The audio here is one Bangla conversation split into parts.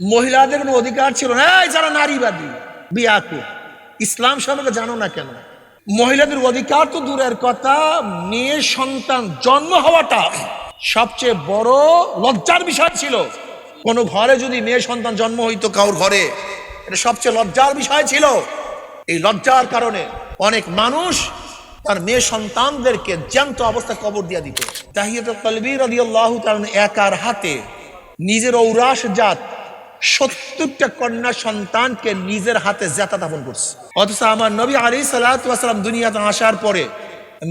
মহিলাদের কোনো অধিকার ছিল না। যারা নারীবাদী, বিয়াকু, ইসলাম সম্পর্কে জানো না কেন? মহিলাদের অধিকার তো দূরের কথা, মেয়ে সন্তান জন্ম হওয়াটা সবচেয়ে বড় লজ্জার বিষয় ছিল। কোনো ঘরে যদি মেয়ে সন্তান জন্ম হইতো কারোর ঘরে, এটা সবচেয়ে লজ্জার বিষয় ছিল। এই লজ্জার কারণে অনেক মানুষ তার মেয়ে সন্তানদেরকে জ্যান্ত অবস্থা কবর দিয়ে দিত। তাহিয়াত কলবি রাদিয়াল্লাহু তাআলা একার হাতে নিজের ঔরাস জাত সত্তরটা কন্যা সন্তানকে নিজের হাতে জাতা দাপন করছে। অথচ আমার নবী আলী সালাম দুনিয়াতে আসার পরে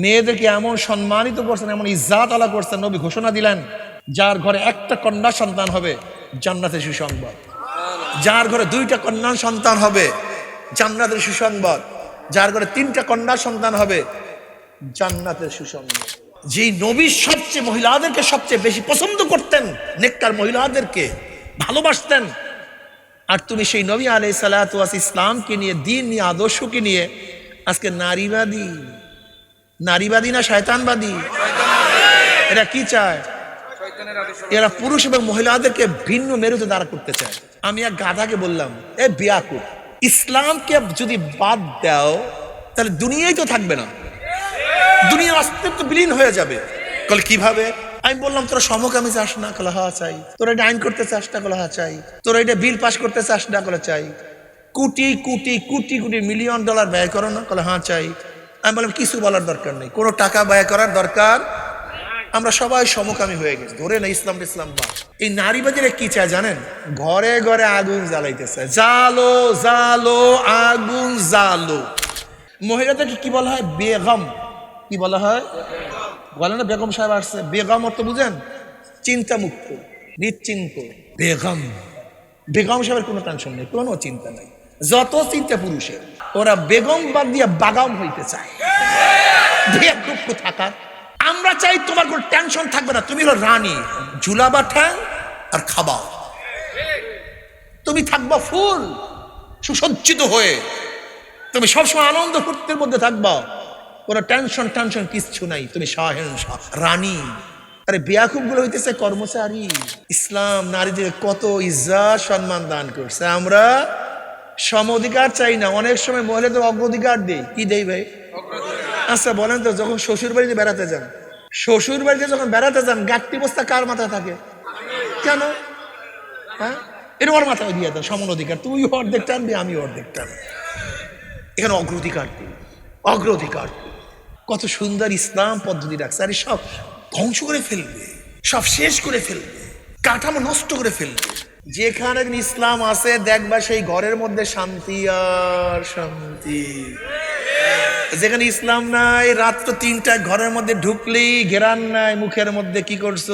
মেয়েদেরকে এমন সম্মানিত করছেন, এমন ইজ্জাত আলা করছেন, নবী ঘোষণা দিলেন, যার ঘরে একটা কন্যা সন্তান হবে, জান্নাতের সুসংবাদ। যার ঘরে দুইটা কন্যা সন্তান হবে, জান্নাতের সুসংবাদ। যার ঘরে তিনটা কন্যা সন্তান হবে, জান্নাতের সুসংবাদ। যেই নবী সবচেয়ে মহিলাদেরকে সবচেয়ে বেশি পছন্দ করতেন, নেককার মহিলাদেরকে ভালোবাসতেন। আর তুমি সেই নবী আলাই সালাত ইসলামকে নিয়ে, দিন নিয়ে, আদর্শকে নিয়ে, আজকে নারীবাদী। নারীবাদী না শয়তানবাদী? এরা কি চায়? এরা পুরুষ এবং মহিলাদেরকে ভিন্ন মেরুতে দাঁড়া করতে চায়। আমি এক গাধাকে বললাম, এ বিয়াকু ইসলামকে যদি বাদ দাও, তাহলে দুনিয়াই তো থাকবে না। দুনিয়ার অস্তিত্ব বিলীন হয়ে যাবে। কল, কীভাবে? আমি বললাম, তোরা সমকামী চাস না? কলে হা চাই। তোরা এটা আইন করতে চাস না? কলে হা চাই। তোরা এটা বিল পাস করতে চাস না? কলে চাই। কোটি কোটি কোটি কোটি, মিলিয়ন ডলার ব্যয় করো না? কলে হ্যাঁ চাই। আমি বললাম, কিছু বলার দরকার নেই। কোনো টাকা ব্যয় করার দরকার? আমরা সবাই সমকামী হয়ে গেছি। ধরে না, ইসলাম ইসলাম বা এই নারীবাদীরা কি চায় জানেন? ঘরে ঘরে আগুন জ্বালাইতেছে। জালো জালো আগুন জালো মহিলাদেরকে কি বলা হয়? বেগম। কি বলা হয়? বলে না বেগম সাহেব আসছে। বেগম অর্থ বুঝেন? চিন্তা মুক্ত নিশ্চিন্ত। বেগম। বেগম সাহেবের কোনো টেনশন নেই কোনো চিন্তা নেই। যত চিন্তা পুরুষের ওরা বেগম বাদ দিয়ে বাগাম হইতে চায়। দুঃখ থাকার। আমরা চাই তোমার কোনো টেনশন থাকবে না। তুমি হলো রানী ঝুলাবা ঠ্যাং আর খাবাও তুমি থাকবা ফুল সুসজ্জিত হয়ে। তুমি সবসময় আনন্দ ফুর্তির মধ্যে থাকবা। কোনো টেনশন টেনশন কিচ্ছু নাই। তুমি শাহেনশাহ রানী। আরে বিয়াকুবগুলো হইতেছে কর্মচারী। ইসলাম নারীদের কত ইজ্জত সম্মান দান করছে। আমরা সম অধিকার চাই না। অনেক সময় মহিলাদের অগ্রাধিকার দেই। কি দেই ভাই? আচ্ছা বলেন তো, যখন শ্বশুর বাড়িতে বেড়াতে যান, শ্বশুর বাড়িতে যখন বেড়াতে যান গাঠটি বস্তা কার মাথায় থাকে? কেন? হ্যাঁ? এটা ওর মাথায় দিয়ে দেন সমান অধিকার। তুই অর্ধেক টানবি, আমি অর্ধেক টান এখানে অগ্রাধিকার দিই। অগ্রাধিকার দিই। কত সুন্দর ইসলাম পদ্ধতি রাখছে। আরে সব ধ্বংস করে ফেলবে। সব শেষ করে ফেলবে। কাঠামো নষ্ট করে ফেলবে। যেখানে ইসলাম আছে, দেখবা সেই ঘরের মধ্যে শান্তি আর শান্তি। যেখানে ইসলাম নাই, রাত্র তিনটায় ঘরের মধ্যে ঢুকলেই ঘেরান নাই, মুখের মধ্যে কি করছ?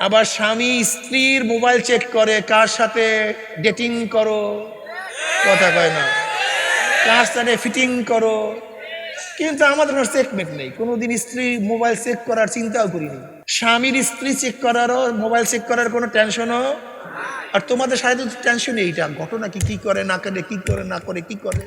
আবার স্বামী স্ত্রীর মোবাইল চেক করে, কার সাথে ডেটিং করো? কথা কয় না। কার সাথে ফিটিং করো? কিন্তু আমাদের কোনো চেকমেট নেই। কোনোদিন স্ত্রী মোবাইল চেক করার চিন্তাও করিনি। স্বামীর স্ত্রী চেক করারও মোবাইল চেক করার কোনো টেনশনও আর তোমাদের সাথে টেনশন এইটা ঘটনা কি কি করে, না করে, কি করে, না করে, কি করে?